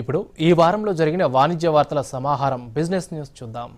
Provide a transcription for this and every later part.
ఇప్పుడు ఈ వారంలో జరిగిన వాణిజ్య వార్తల సమాహారం బిజినెస్ న్యూస్ చూద్దాం.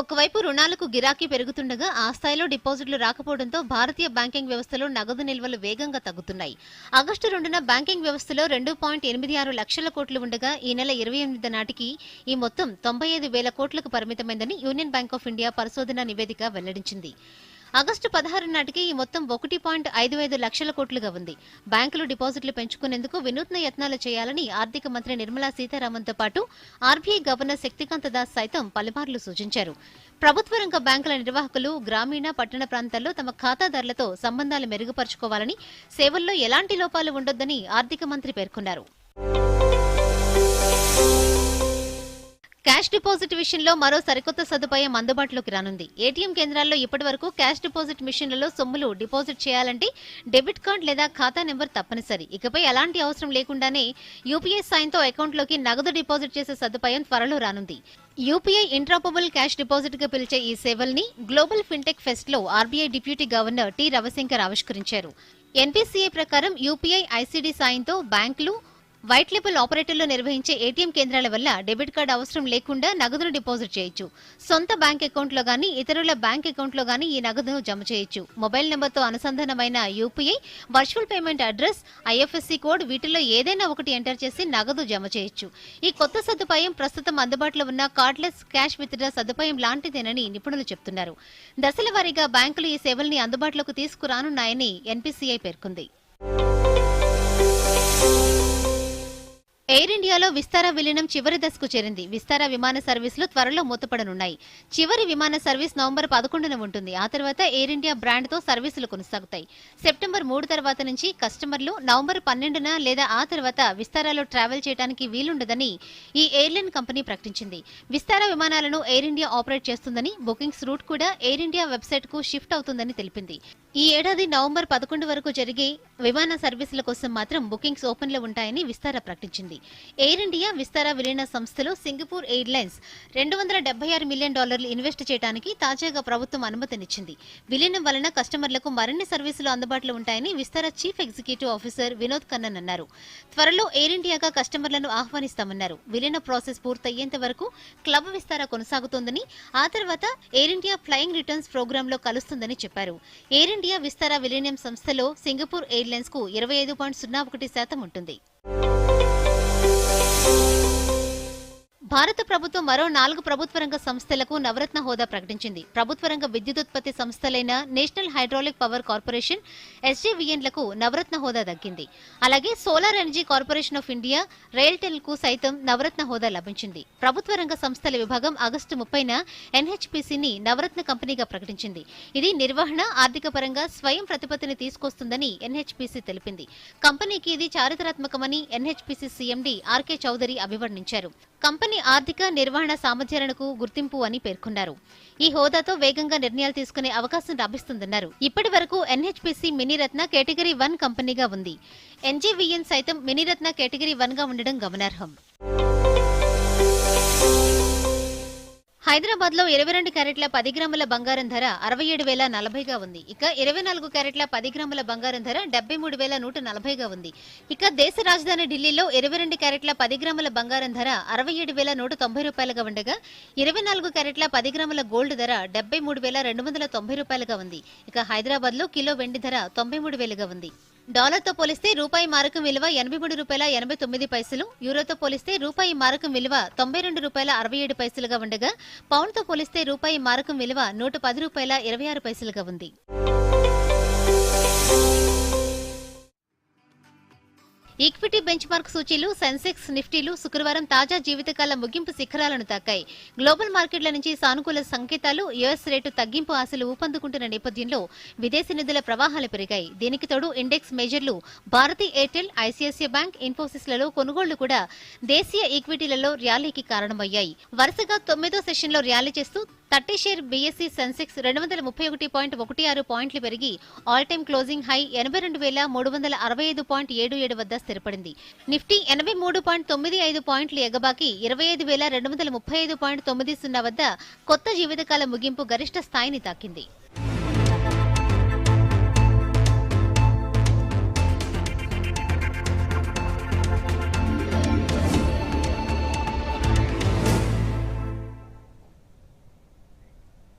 ఒకవైపు రుణాలకు గిరాకీ పెరుగుతుండగా ఆ స్థాయిలో డిపాజిట్లు రాకపోవడంతో భారతీయ బ్యాంకింగ్ వ్యవస్థలో నగదు నిల్వలు వేగంగా తగ్గుతున్నాయి. ఆగస్టు రెండున బ్యాంకింగ్ వ్యవస్థలో రెండు పాయింట్ ఎనిమిది ఆరు లక్షల కోట్లు ఉండగా ఈ నెల ఇరవై ఎనిమిది నాటికి ఈ మొత్తం తొంభై ఐదు వేల కోట్లకు పరిమితమైందని యూనియన్ బ్యాంక్ ఆఫ్ ఇండియా పరిశోధన నివేదిక వెల్లడించింది. ఆగస్టు పదహారు నాటికి ఈ మొత్తం ఒకటి పాయింట్ ఐదు ఐదు లక్షల కోట్లుగా ఉంది. బ్యాంకులు డిపాజిట్లు పెంచుకునేందుకు వినూత్న యత్నాలు చేయాలని ఆర్థిక మంత్రి నిర్మలా సీతారామన్తో పాటు ఆర్బీఐ గవర్నర్ శక్తికాంత దాస్ సైతం పలుమార్లు సూచించారు. ప్రభుత్వ రంగ బ్యాంకుల నిర్వాహకులు గ్రామీణ పట్టణ ప్రాంతాల్లో తమ ఖాతాదారులతో సంబంధాలు మెరుగుపరుచుకోవాలని సేవల్లో ఎలాంటి లోపాలు ఉండొద్దని ఆర్థిక మంత్రి పేర్కొన్నారు. క్యాష్ డిపాజిట్ విషయంలో మరో సరికొత్త సదుపాయం అందుబాటులోకి రానుంది. ఏటీఎం కేంద్రాల్లో ఇప్పటి వరకు క్యాష్ డిపాజిట్ మిషన్లలో సొమ్ములు డిపాజిట్ చేయాలంటే డెబిట్ కార్డ్ లేదా ఖాతా నెంబర్ తప్పనిసరి. ఇకపై ఎలాంటి అవసరం లేకుండానే యూపీఐ సాయంతో అకౌంట్లోకి నగదు డిపాజిట్ చేసే సదుపాయం త్వరలో రానుంది. యూపీఐ ఇంట్రాపబుల్ క్యాష్ డిపాజిట్గా పిలిచే ఈ సేవల్ని global fintech ఫెస్ట్లో RBI deputy governor T Ravishankar ఆవిష్కరించారు. ఎన్పీసీఐ ప్రకారం యూపీఐ ఐసీడీ సాయంతో బ్యాంకులు వైట్ లేబుల్ ఆపరేటర్లు నిర్వహించే ఏటీఎం కేంద్రాల వల్ల డెబిట్ కార్డు అవసరం లేకుండా నగదును డిపాజిట్ చేయొచ్చు. సొంత బ్యాంక్ అకౌంట్లో గానీ ఇతరుల బ్యాంక్ అకౌంట్లో గానీ ఈ నగదును జమ చేయొచ్చు. మొబైల్ నెంబర్తో అనుసంధానమైన UPI virtual payment address IFSC code వీటిలో ఏదైనా ఒకటి ఎంటర్ చేసి నగదు జమ చేయొచ్చు. ఈ కొత్త సదుపాయం ప్రస్తుతం అందుబాటులో ఉన్న కార్డ్లెస్ క్యాష్ విత్డ్రా సదుపాయం లాంటిదేనని నిపుణులు చెబుతున్నారు దశల వారీగా బ్యాంకులు ఈ సేవల్ని అందుబాటులోకి తీసుకురానున్నాయని ఎన్పీసీఐ పేర్కొంది. ఎయిర్ ఇండియాలో విస్తారా విలీనం చివరి దశకు చేరింది. విస్తారా విమాన సర్వీసులు త్వరలో మూతపడనున్నాయి. చివరి విమాన సర్వీస్ నవంబర్ పదకొండున ఉంటుంది. ఆ తర్వాత ఎయిర్ ఇండియా బ్రాండ్తో సర్వీసులు కొనసాగుతాయి. సెప్టెంబర్ మూడు తర్వాత నుంచి కస్టమర్లు నవంబర్ పన్నెండున లేదా ఆ తర్వాత విస్తారాలో ట్రావెల్ చేయడానికి వీలుండదని ఈ ఎయిర్లైన్ కంపెనీ ప్రకటించింది. విస్తారా విమానాలను ఎయిర్ ఇండియా ఆపరేట్ చేస్తుందని బుకింగ్స్ రూట్ కూడా ఎయిర్ ఇండియా వెబ్సైట్కు షిఫ్ట్ అవుతుందని తెలిపింది. ఈ ఏడాది నవంబర్ పదకొండు వరకు జరిగే విమాన సర్వీసుల కోసం మాత్రం బుకింగ్స్ ఓపెన్లో ఉంటాయని విస్తారా ప్రకటించింది. ఎయిర్ ఇండియా విస్తారా విలీన సంస్థలో సింగపూర్ ఎయిర్లైన్స్ రెండు వందల డెబ్బై ఆరు మిలియన్ డాలర్లు ఇన్వెస్ట్ చేయడానికి తాజాగా ప్రభుత్వం అనుమతినిచ్చింది. విలీనం వలన కస్టమర్లకు మరిన్ని సర్వీసులు అందుబాటులో ఉంటాయని Vistara chief executive officer Vinod Kannan అన్నారు. త్వరలో ఎయిర్ ఇండియాగా కస్టమర్లను ఆహ్వానిస్తామన్నారు. విలీన ప్రాసెస్ పూర్తయ్యేంత వరకు క్లబ్ విస్తారా కొనసాగుతోందని ఆ తర్వాత ఎయిర్ ఇండియా ఫ్లయింగ్ రిటర్న్స్ ప్రోగ్రాంలో కలుస్తుందని చెప్పారు. ఎయిర్ ఇండియా విస్తార విలీనం సంస్థలో సింగపూర్ ఎయిర్లైన్స్కు ఇరవై ఐదు పాయింట్ సున్నా ఒకటి శాతం ఉంటుంది. భారత ప్రభుత్వం మరో నాలుగు ప్రభుత్వ రంగ సంస్థలకు నవరత్న హోదా ప్రకటించింది. ప్రభుత్వ రంగ విద్యుదుత్పత్తి సంస్థలైన నేషనల్ హైడ్రాలిక్ పవర్ కార్పొరేషన్ ఎస్జేవిఎన్లకు నవరత్న హోదా దక్కింది. అలాగే Solar Energy Corporation of India రైల్టెల్కు సైతం నవరత్న హోదా లభించింది. ప్రభుత్వ రంగ సంస్థల విభాగం ఆగస్టు ముప్పైన ఎన్హెచ్పిసిని నవరత్న కంపెనీగా ప్రకటించింది. ఇది నిర్వహణ ఆర్థిక పరంగా స్వయం ప్రతిపత్తిని తీసుకొస్తుందని ఎన్హెచ్పిసి తెలిపింది. కంపెనీకి ఇది చారిత్రాత్మకమని ఎన్హెచ్పిసి సీఎండీ ఆర్కే చౌదరి అభివర్ణించారు. కంపెనీ ఆర్థిక నిర్వహణ సామర్థ్యాలకు గుర్తింపు అని పేర్కొన్నారు. ఈ హోదాతో వేగంగా నిర్ణయాలు తీసుకునే అవకాశం లభిస్తుందన్నారు. ఇప్పటి వరకు ఎన్హెచ్పిసి మినీరత్న కేటగిరీ వన్ కంపెనీగా ఉంది. ఎన్జీవీఎన్ సైతం మినీరత్న కేటగిరీ వన్గా ఉండడం గమనార్హం. హైదరాబాద్లో ఇరవై రెండు క్యారెట్ల పది గ్రాముల బంగారం ధర అరవై ఏడు వేల నలభైగా ఉంది. ఇక ఇరవై నాలుగు క్యారెట్ల పది గ్రాముల బంగారం ధర డెబ్బై మూడు వేల నూట నలభైగా ఉంది. ఇక దేశ రాజధాని ఢిల్లీలో ఇరవై రెండు క్యారెట్ల పది గ్రాముల బంగారం ధర అరవై ఏడు వేల నూట తొంభై రూపాయలుగా ఉండగా ఇరవై నాలుగు క్యారెట్ల పది గ్రాముల గోల్డ్ ధర డెబ్బై మూడు వేల రెండు వందల తొంభై రూపాయలుగా ఉంది. ఇక హైదరాబాద్లో కిలో వెండి ధర తొంభై మూడు వేలుగా ఉంది. డాలర్తో పోలిస్తే రూపాయి మారకం విలువ ఎనభై మూడు రూపాయల ఎనభై తొమ్మిది పైసలు యూరోతో పోలిస్తే రూపాయి మారకం విలువ తొంభై రెండు రూపాయల అరవై ఏడు పైసలుగా ఉండగా పౌండ్తో పోలిస్తే రూపాయి మారకం విలువ నూట పది రూపాయల ఇరవై ఆరు పైసలుగా ఉంది. ఈక్విటీ బెంచ్ మార్క్ సూచీలు సెన్సెక్స్ నిఫ్టీలు శుక్రవారం తాజా జీవితకాల ముగింపు శిఖరాలను తాకాయి. గ్లోబల్ మార్కెట్ల నుంచి సానుకూల సంకేతాలు యుఎస్ రేటు తగ్గింపు ఆశలు ఊపందుకుంటున్న నేపథ్యంలో విదేశీ నిధుల ప్రవాహాలు పెరిగాయి. దీనికి తోడు ఇండెక్స్ మేజర్లు భారతీ ఎయిర్టెల్ ఐసీఐసీఐ బ్యాంక్ ఇన్ఫోసిస్లలో కొనుగోళ్ళు కూడా దేశీయ ఈక్విటీలలో ర్యాలీకి కారణమయ్యాయి. వరుసగా తొమ్మిదో సెషన్లో ర్యాలీ చేస్తూ థర్టీ షేర్ బీఎస్సీ సెన్సెక్స్ రెండు వందల ముప్పై ఒకటి పాయింట్ ఒకటి ఆరు పాయింట్లు పెరిగి ఆల్ టైమ్ క్లోజింగ్ హై ఎనభై రెండు వేల మూడు వందల అరవై ఐదు పాయింట్ ఏడు ఏడు వద్ద స్థిరపడింది. నిఫ్టీ ఎనభై మూడు పాయింట్ తొమ్మిది ఐదు పాయింట్లు ఎగబాకి ఇరవై ఐదు వేల రెండు వందల ముప్పై ఐదు పాయింట్ తొమ్మిది సున్నా వద్ద కొత్త జీవితకాల ముగింపు గరిష్ట స్థాయిని తాకింది.